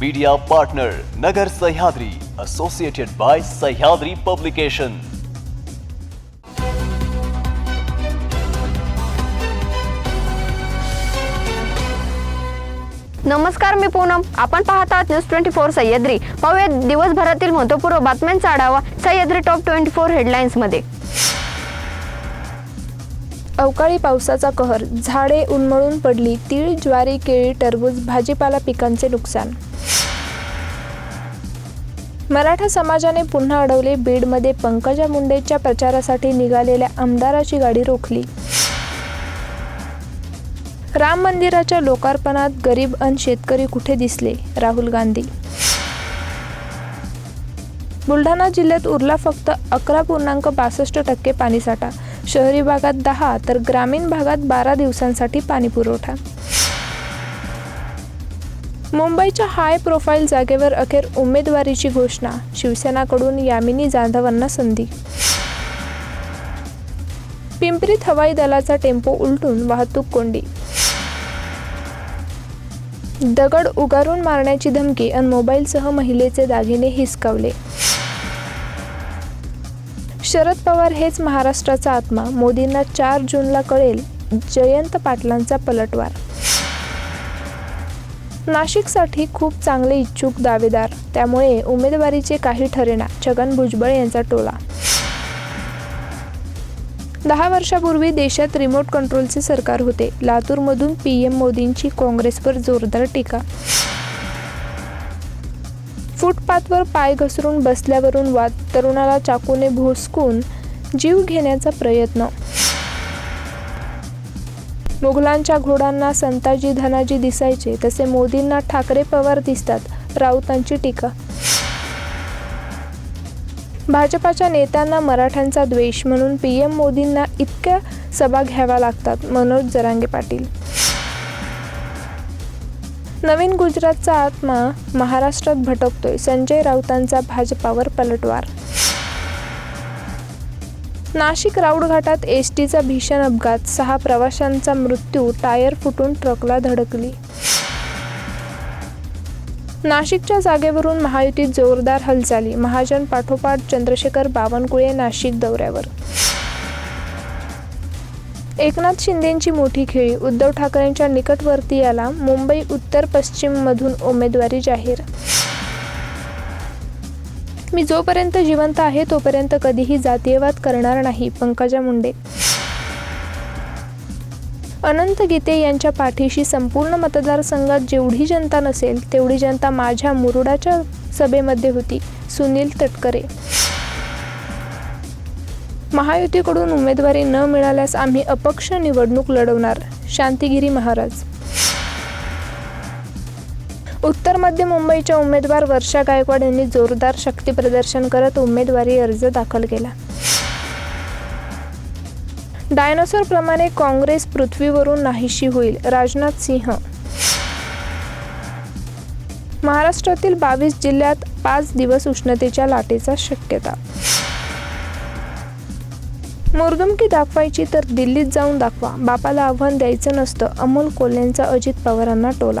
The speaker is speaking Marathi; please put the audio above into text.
Media partner Nagar Sahyadri associated by Sahyadri publication नमस्कार मी पूनम. आपण पाहत आहात न्यूज ट्वेंटी फोर सह्याद्री. पाहूया दिवसभरातील महत्त्वपूर्ण बातम्यांचा आढावा सह्याद्री टॉप ट्वेंटी फोर हेडलाईन्समध्ये. अवकाळी पावसाचा कहर झाडे उन्मळून पडली तीळ ज्वारी केळी टरबूज भाजीपाला पिकांचे नुकसान. मराठा समाजाने पुन्हा अडवले बीडमध्ये पंकजा मुंडेच्या प्रचारासाठी निघालेल्या आमदाराची गाडी रोखली. राम मंदिराच्या लोकार्पणात गरीब अन शेतकरी कुठे दिसले? राहुल गांधी. बुलढाणा जिल्ह्यात उरला फक्त अकरा पूर्णांक बासष्ट टक्के पाणीसाठा. शहरी भागात दहा तर ग्रामीण भागात बारा दिवसांसाठी पाणीपुरवठा. मुंबईच्या हाय प्रोफाईल जागेवर अखेर उमेदवारीची घोषणा शिवसेनाकडून यामिनी जाधवांना संधी. पिंपरीत हवाई दलाचा टेम्पो उलटून वाहतूक कोंडी. दगड उगारून मारण्याची धमकी आणि मोबाईलसह महिलेचे दागिने हिसकावले. शरद पवार हेच महाराष्ट्राचा आत्मा मोदींना चार जूनला कळेल जयंत पाटलांचा पलटवार नाशिकसाठी खूप चांगले इच्छुक दावेदार. त्यामुळे उमेदवारीचे काही ठरेना छगन भुजबळ यांचा टोला. दहा वर्षापूर्वी देशात रिमोट कंट्रोलचे सरकार होते. लातूरमधून पी एम मोदींची काँग्रेसवर जोरदार टीका. फुटपाथवर पाय घसरून बसल्यावरून वाद तरुणाला चाकूने भोसकून जीव घेण्याचा प्रयत्न मुघलांच्या घोडांना संताजी धनाजी दिसायचे तसे मोदींना ठाकरे पवार दिसतात राऊतांची टीका. भाजपाच्या नेत्यांना मराठ्यांचा द्वेष म्हणून पी एम मोदींना इतक्या सभा घ्याव्या लागतात मनोज जरांगे पाटील. नवीन गुजरातचा आत्मा महाराष्ट्रात भटकतोय संजय राऊतांचा भाजपावर पलटवार नाशिक राऊड घाटात एस टीचा भीषण अपघात. सहा प्रवाशांचा मृत्यू. टायर फुटून ट्रकला धडकली. नाशिकच्या जागेवरून महायुतीत जोरदार हालचाली. महाजन पाठोपाठ चंद्रशेखर बावनकुळे नाशिक दौऱ्यावर. एकनाथ शिंदेंची मोठी खेळी. उद्धव ठाकरेंच्या निकटवर्तीयाला मुंबई उत्तर पश्चिममधून उमेदवारी जाहीर मी जोपर्यंत जिवंत आहे तोपर्यंत कधीही जातीयवाद करणार नाही पंकजा मुंडे. अनंत गीते यांच्या पाठीशी संपूर्ण मतदारसंघात जेवढी जनता नसेल तेवढी जनता माझ्या मुरुडाच्या सभेमध्ये होती सुनील तटकरे. महायुतीकडून उमेदवारी न मिळाल्यास आम्ही अपक्ष निवडणूक लढवणार शांतिगिरी महाराज. उत्तर मध्य मुंबईच्या उमेदवार वर्षा गायकवाड यांनी जोरदार शक्ती प्रदर्शन करत उमेदवारी अर्ज दाखल केला. डायनोसॉर प्रमाणे काँग्रेस पृथ्वीवरून नाहीशी होईल. राजनाथ सिंह. महाराष्ट्रातील बावीस जिल्ह्यात पाच दिवस उष्णतेच्या लाटेचा शक्यता. मुरदुमकी दाखवायची तर दिल्लीत जाऊन दाखवा. बापाला आव्हान द्यायचं नसतं. अमोल कोल्हेंचा अजित पवारांना टोला